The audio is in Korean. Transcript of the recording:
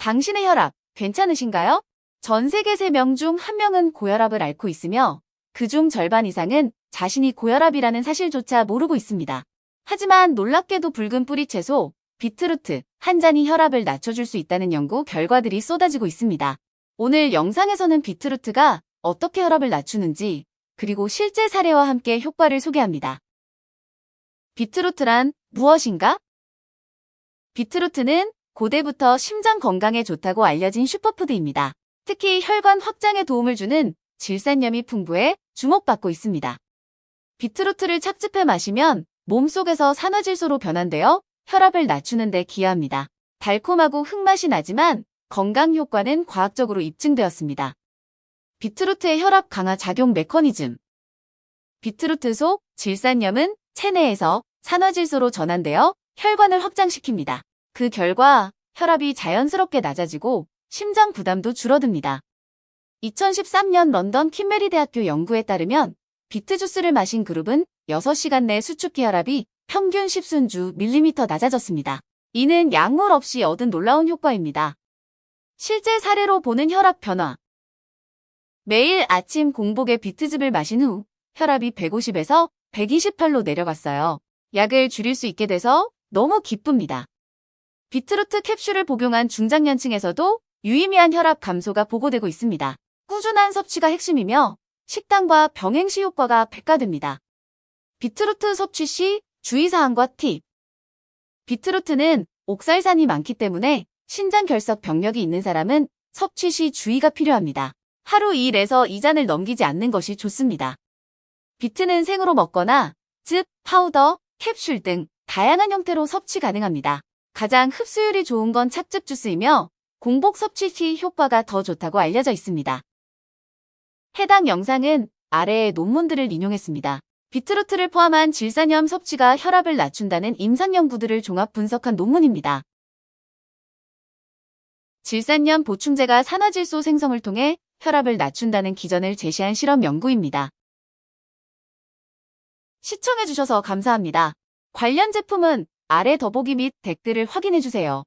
당신의 혈압 괜찮으신가요? 전 세계 3명 중 1명은 고혈압을 앓고 있으며 그중 절반 이상은 자신이 고혈압이라는 사실조차 모르고 있습니다. 하지만 놀랍게도 붉은 뿌리 채소, 비트루트 한 잔이 혈압을 낮춰줄 수 있다는 연구 결과들이 쏟아지고 있습니다. 오늘 영상에서는 비트루트가 어떻게 혈압을 낮추는지 그리고 실제 사례와 함께 효과를 소개합니다. 비트루트란 무엇인가? 비트루트는 고대부터 심장 건강에 좋다고 알려진 슈퍼푸드입니다. 특히 혈관 확장에 도움을 주는 질산염이 풍부해 주목받고 있습니다. 비트루트를 착즙해 마시면 몸속에서 산화질소로 변환되어 혈압을 낮추는 데 기여합니다. 달콤하고 흙맛이 나지만 건강 효과는 과학적으로 입증되었습니다. 비트루트의 혈압 강화 작용 메커니즘 비트루트 속 질산염은 체내에서 산화질소로 전환되어 혈관을 확장시킵니다. 그 결과 혈압이 자연스럽게 낮아지고 심장 부담도 줄어듭니다. 2013년 런던 킴메리 대학교 연구에 따르면 비트 주스를 마신 그룹은 6시간 내 수축기 혈압이 평균 10순주 밀리미터 낮아졌습니다. 이는 약물 없이 얻은 놀라운 효과입니다. 실제 사례로 보는 혈압 변화. 매일 아침 공복에 비트즙을 마신 후 혈압이 150에서 128로 내려갔어요. 약을 줄일 수 있게 돼서 너무 기쁩니다. 비트루트 캡슐을 복용한 중장년층에서도 유의미한 혈압 감소가 보고되고 있습니다. 꾸준한 섭취가 핵심이며 식단과 병행시 효과가 백가됩니다. 비트루트 섭취 시 주의사항과 팁. 비트루트는 옥살산이 많기 때문에 신장 결석 병력이 있는 사람은 섭취 시 주의가 필요합니다. 하루 1에서 2잔을 넘기지 않는 것이 좋습니다. 비트는 생으로 먹거나 즙, 파우더, 캡슐 등 다양한 형태로 섭취 가능합니다. 가장 흡수율이 좋은 건 착즙 주스이며 공복 섭취 시 효과가 더 좋다고 알려져 있습니다. 해당 영상은 아래의 논문들을 인용했습니다. 비트루트를 포함한 질산염 섭취가 혈압을 낮춘다는 임상 연구들을 종합 분석한 논문입니다. 질산염 보충제가 산화질소 생성을 통해 혈압을 낮춘다는 기전을 제시한 실험 연구입니다. 시청해주셔서 감사합니다. 관련 제품은 아래 더보기 및 댓글을 확인해주세요.